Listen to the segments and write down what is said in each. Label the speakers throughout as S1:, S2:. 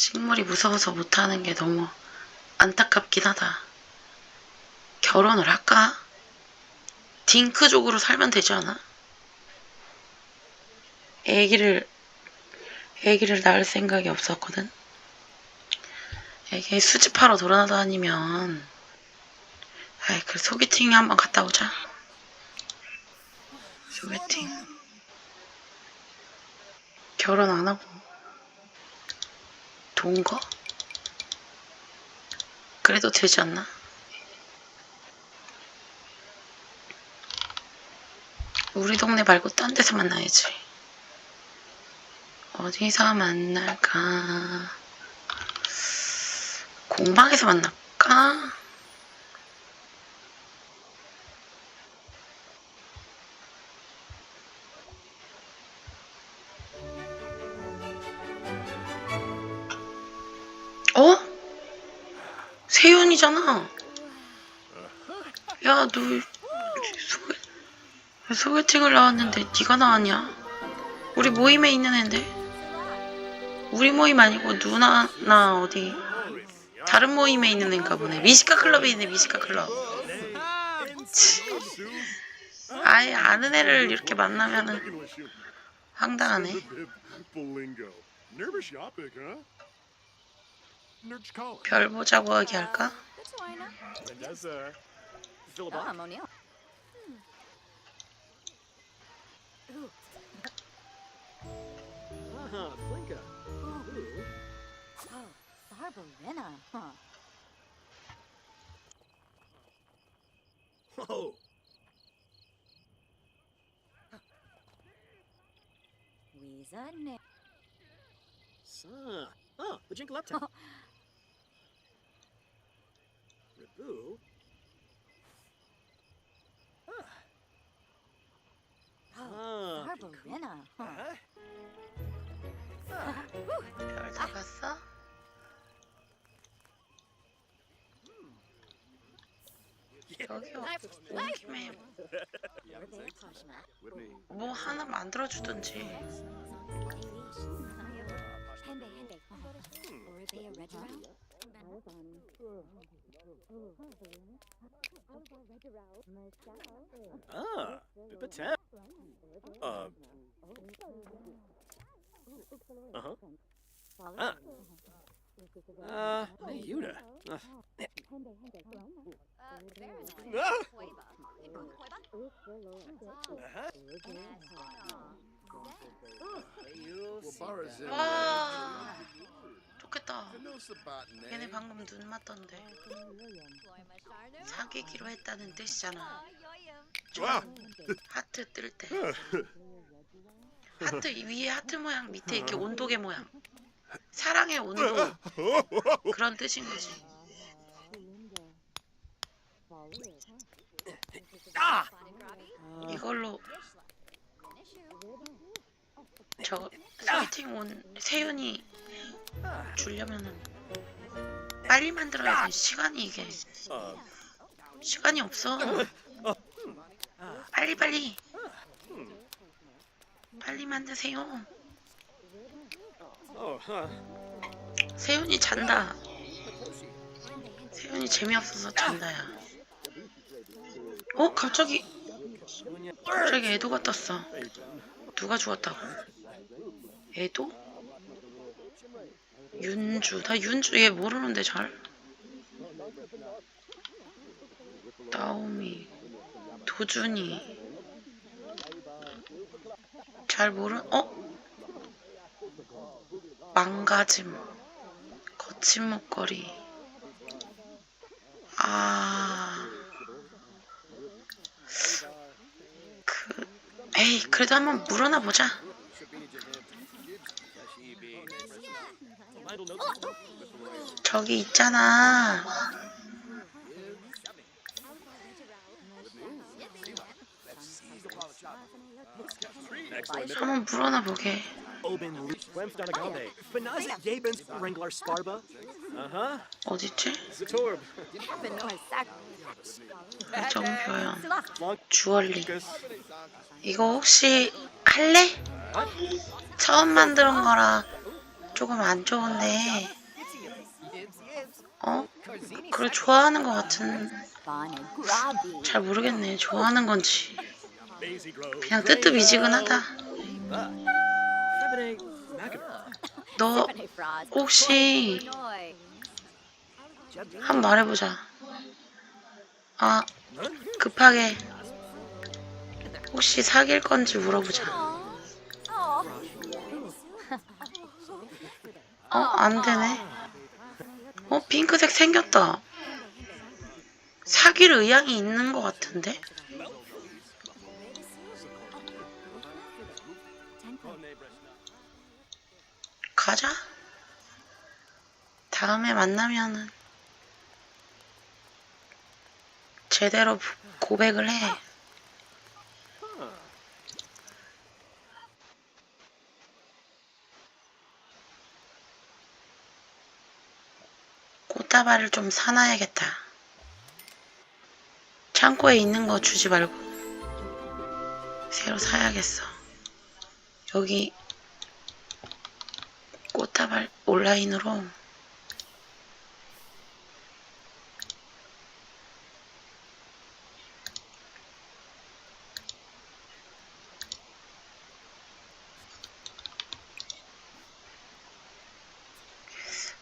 S1: 식물이 무서워서 못하는 게 너무 안타깝긴 하다. 결혼을 할까? 딩크족으로 살면 되지 않아? 애기를, 애기를 낳을 생각이 없었거든. 애기 수집하러 돌아다니면, 아이, 그 소개팅 한번 갔다 오자. 소개팅. 결혼 안 하고, 동거? 그래도 되지 않나? 우리 동네 말고 딴 데서 만나야지. 어디서 만날까? 공방에서 만날까? 세윤이잖아. 야, 너 소개, 소개팅을 나왔는데 네가 나왔냐? 우리 모임에 있는 앤데. 우리 모임 아니고 누나 나 어디 다른 모임에 있는 애인가 보네. 미식가 클럽에 있네, 미식가 클럽. 치. 아예 아는 애를 이렇게 만나면은 황당하네. 별 보자고 하기 할까?
S2: Good to Ina. It does,
S3: I'm
S2: O'Neill.
S3: Hmm.
S2: Ooh. Ah, Flinka. Ooh. Ooh.
S3: Oh, Sarbalina, huh?
S2: Whoa!
S3: Weeza ne. Sa.
S2: Ah,
S1: the Jingle Up 뭐 하나 만들어주든지?
S2: Ah, Pipita. Uh. Uh-huh. Ah. Uh, Yuda. Uh, ah.
S1: 와 좋겠다.
S4: Knows about
S1: 얘네. 방금 눈 맞던데. 사귀기로 했다는 뜻이잖아.
S4: 와.
S1: 하트 뜰 때. 하트 위에 하트 모양 밑에 이렇게 온도계 모양. 사랑의 온도. 그런 뜻인 거지
S2: Ah!
S1: 이걸로 저 소개팅 온 세윤이 주려면은 빨리 만들어야 돼. 시간이 이게 시간이 없어. 빨리 빨리. 빨리 만드세요. 세윤이 잔다. 세윤이 재미없어서 잔다야 어? 갑자기? 갑자기 애도가 떴어. 누가 죽었다고? 애도? 윤주. 나 윤주 얘 모르는데 잘? 나오미. 도준이. 잘 모르 어? 망가짐. 거친 목걸이. 아... 그... 에이 그래도 한번 물어나 보자. 저기 있잖아. 한번 물어나 보게
S2: Oben Wemstanagabe. Benazi Yabens Wrangler Sparba. Uh-huh.
S1: 어딨지?
S2: Zatorb.
S1: 정표현
S2: Long
S1: 주얼리
S2: Gus.
S1: 이거 혹시 할래? 처음 만드는 거라 조금 안 좋은데 어? 그래 좋아하는 것 같은. 잘 모르겠네 좋아하는 건지. 그냥 뜨뜻미지근하다
S2: Cabernet Macabre.
S1: 너. 혹시. 한 번 말해보자 아 급하게 혹시 사귈 건지 물어보자. 어 안 되네 어 핑크색 생겼다 사귈 의향이 있는 것 같은데 가자 다음에 만나면은 제대로 고백을 해 꽃다발을 좀 사놔야겠다. 창고에 있는 거 주지 말고 새로 사야겠어. 여기 꽃다발 온라인으로.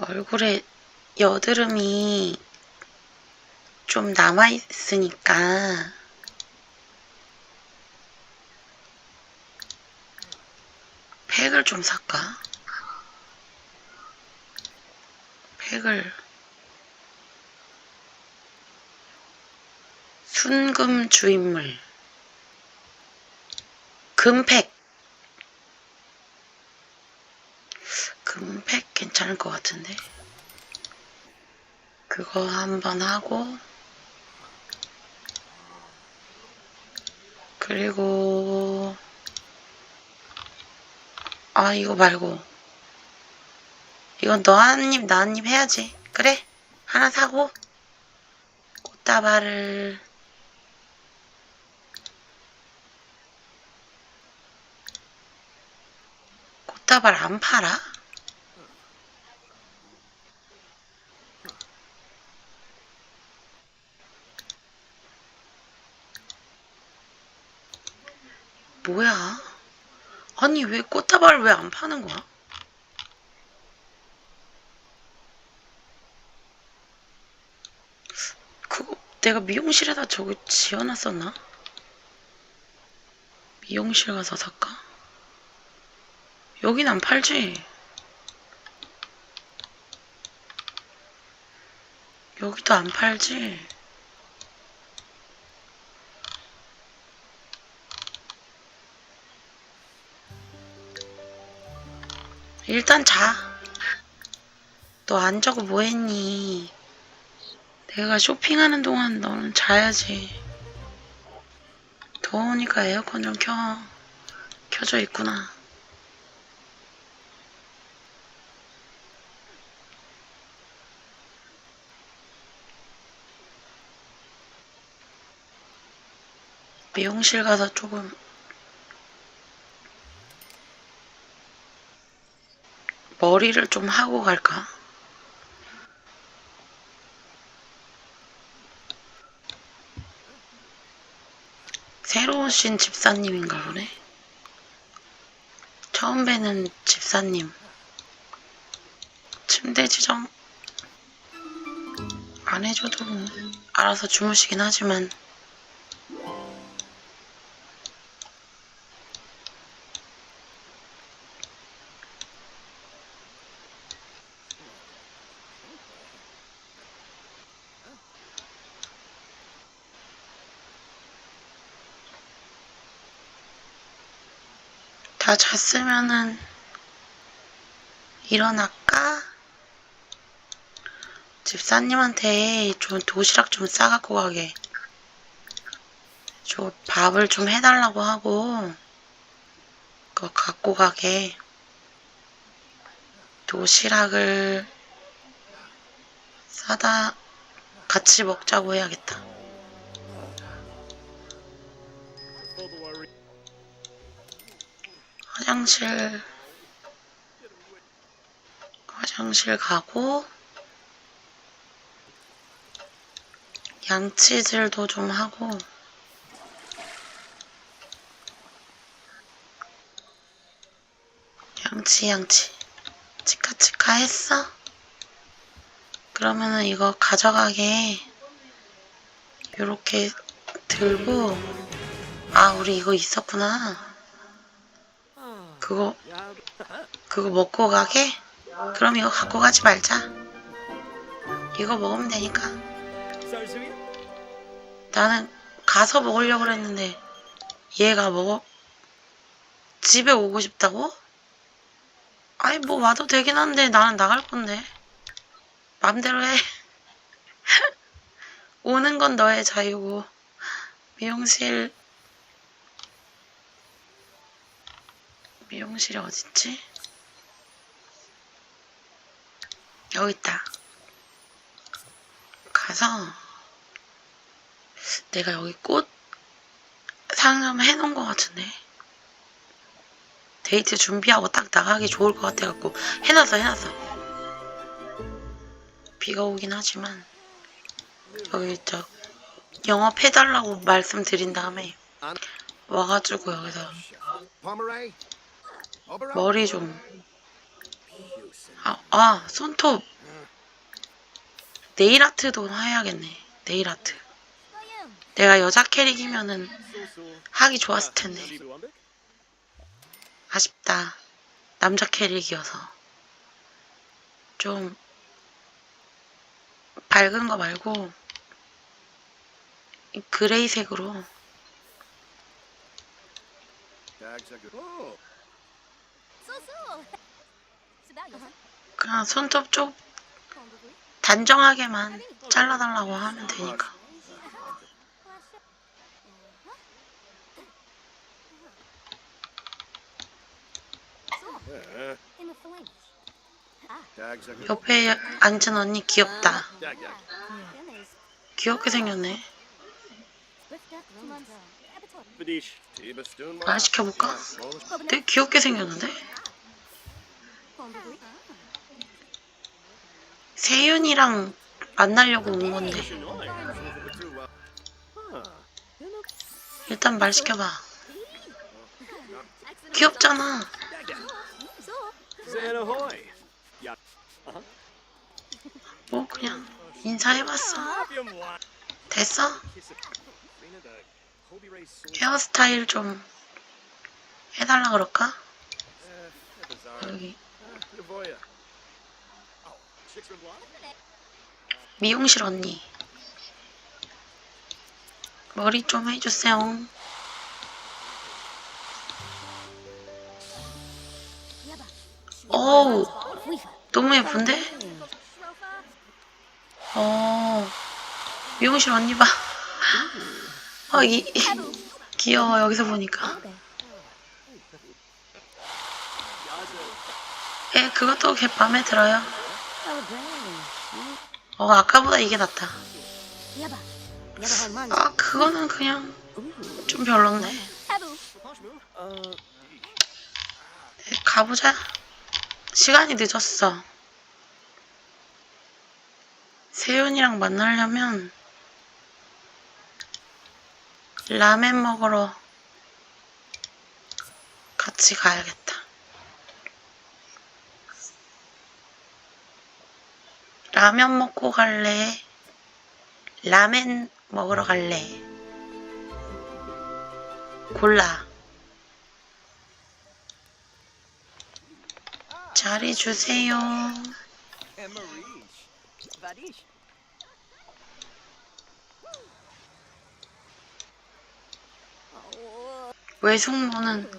S1: 얼굴에 여드름이 좀 남아있으니까 팩을 좀 살까? 팩을. 순금 주인물. 금팩. 금팩 괜찮을 것 같은데? 그거 한번 하고. 그리고 아 이거 말고. 이건 너 한입 나 한입 해야지. 그래? 하나 사고. 꽃다발을. 꽃다발 안 팔아? 뭐야? 아니 왜 꽃다발을 왜안 파는 거야? 그거 내가 미용실에다 저기 지어놨었나? 미용실 가서 살까? 여긴 안 팔지? 여기도 안 팔지? 일단 자. 너 안 자고 뭐 했니? 내가 쇼핑하는 동안 너는 자야지. 더우니까 에어컨 좀 켜. 켜져 있구나. 미용실 가서 조금 머리를 좀 하고 갈까? 새로 오신 집사님인가 보네. 처음 뵈는 집사님. 침대 지정 안 해줘도 알아서 주무시긴 하지만 다 잤으면은 일어날까? 집사님한테 좀 도시락 좀 싸갖고 가게. 저 밥을 좀 해달라고 하고 그거 갖고 가게. 도시락을 싸다 같이 먹자고 해야겠다. 화장실 화장실 가고 양치질도 좀 하고 양치 양치 치카치카 했어? 그러면은 이거 가져가게 요렇게 들고 아 우리 이거 있었구나 그거 그거 먹고 가게? 그럼 이거 갖고 가지 말자 이거 먹으면 되니까? 나는 가서 먹으려고 그랬는데 얘가 먹어 집에 오고 싶다고? 아니 뭐 와도 되긴 한데 나는 나갈 건데 맘대로 해 오는 건 너의 자유고 미용실 미용실이 어딨지? 여기 있다 가서 내가 여기 꽃 상점 해놓은 것 같은데 데이트 준비하고 딱 나가기 좋을 것 같아갖고 해놨어 해놨어 비가 오긴 하지만 여기 저 영업해달라고 말씀드린 다음에 와가지고 여기서? 머리 좀 아, 아 손톱 네일 아트도 해야겠네 네일 아트 내가 여자 캐릭이면은 하기 좋았을 텐데? 아쉽다. 남자 캐릭이어서. 좀, 밝은 거 말고, 이 그레이색으로, 그냥 손톱 좀 단정하게만 잘라달라고 하면 되니까. 옆에 앉은 언니 귀엽다. 귀엽게 생겼네.
S4: Tibastun.
S1: 말 시켜볼까? 되게 귀엽게 생겼는데? 세윤이랑 만나려고 온 건데. 일단 말 시켜봐. 귀엽잖아. 뭐 그냥 인사해봤어. 됐어? 헤어스타일 좀 해달라 그럴까? 여기 미용실 언니. 머리 좀 해주세요. 어우, 너무 예쁜데? 어, 미용실 언니 봐. 어, 이, 귀여워, 여기서 보니까. 예, 그것도 걔 마음에 들어요. 어, 아까보다 이게 낫다. 아, 그거는 그냥 좀 별론데.
S2: Uh,
S1: 네, 가보자. 시간이 늦었어. 세윤이랑 만나려면 라멘 먹으러 같이 가야겠다. 라면 먹고 갈래? 라멘 먹으러 갈래? 골라. 자리 주세요. 외숙모는.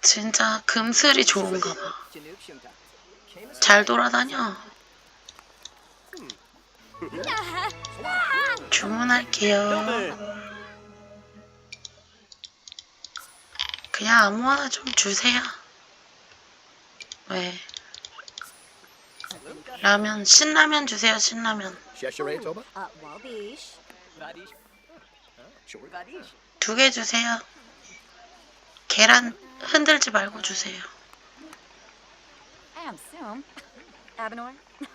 S1: 진짜 금슬이 좋은가 봐. 잘 돌아다녀. 주문할게요. 그냥 아무거나 좀 주세요. 왜? 라면, 신라면 주세요, 신라면. 두 개 주세요. 계란 흔들지 말고 주세요.
S3: Abenor.
S2: Oh,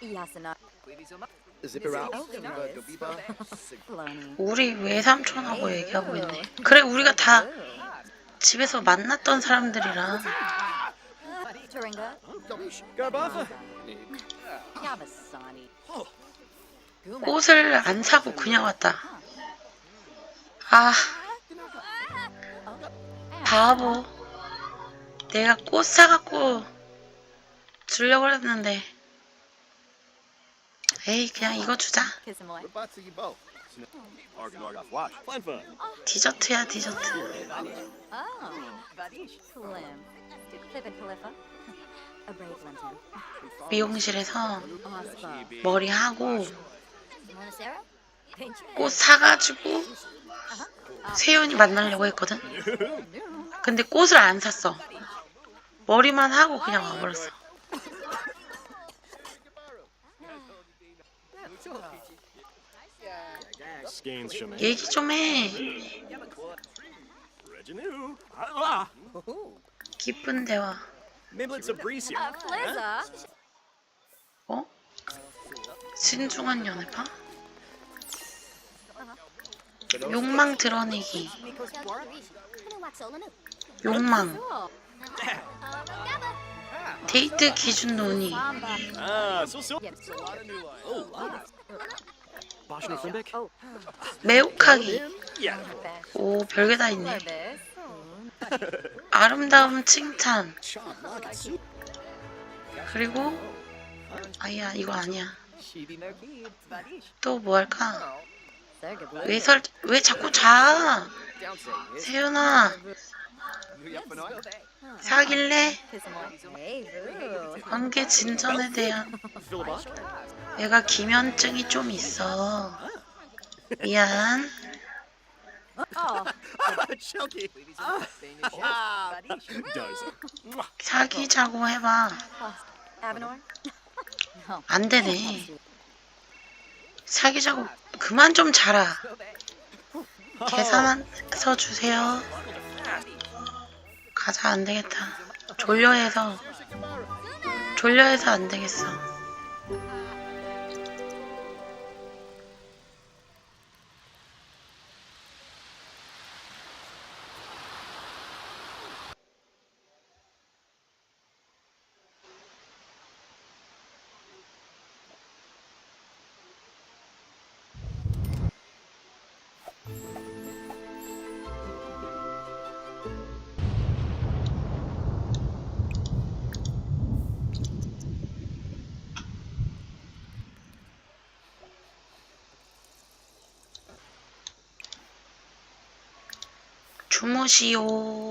S4: Viva
S2: nice.
S4: Gabiba.
S3: Floney.
S1: 우리 외삼촌하고 얘기하고 있네. 그래 우리가 다 집에서 만났던 사람들이라. 꽃을 안 사고 그냥 왔다. 아 바보. 내가 꽃 사갖고 주려고 했는데 에이 그냥 이거 주자. 디저트야 디저트.
S3: Oh.
S1: 미용실에서
S3: Ospa.
S1: 머리 하고
S3: Monacero. Pinch.
S1: 꽃 사가지고 세윤이 만나려고 했거든. 근데 꽃을 안 샀어. 머리만 하고 그냥 와버렸어. 얘기 좀 해.
S5: Ah,
S1: 기쁜 대화. 어? 신중한 연애파? 욕망 드러내기. 욕망. 데이트 기준 논의.
S5: Ah. Oh?
S3: Oh.
S1: 매혹하기. 오, 별게 다 있네. 아름다움 칭찬. 그리고 아야 이거 아니야. 또 뭐 할까? 왜 설, 왜 자꾸 자? 세윤아. 사귈래? 관계 진전에 대한? 내가 기면증이 좀 있어. 미안.
S3: Oh.
S1: 사귀자고 해봐. 안 되네. 사귀자고 그만 좀 자라. 계산서 주세요. 가자 안 되겠다. 졸려해서 졸려해서 안 되겠어. 주무시오.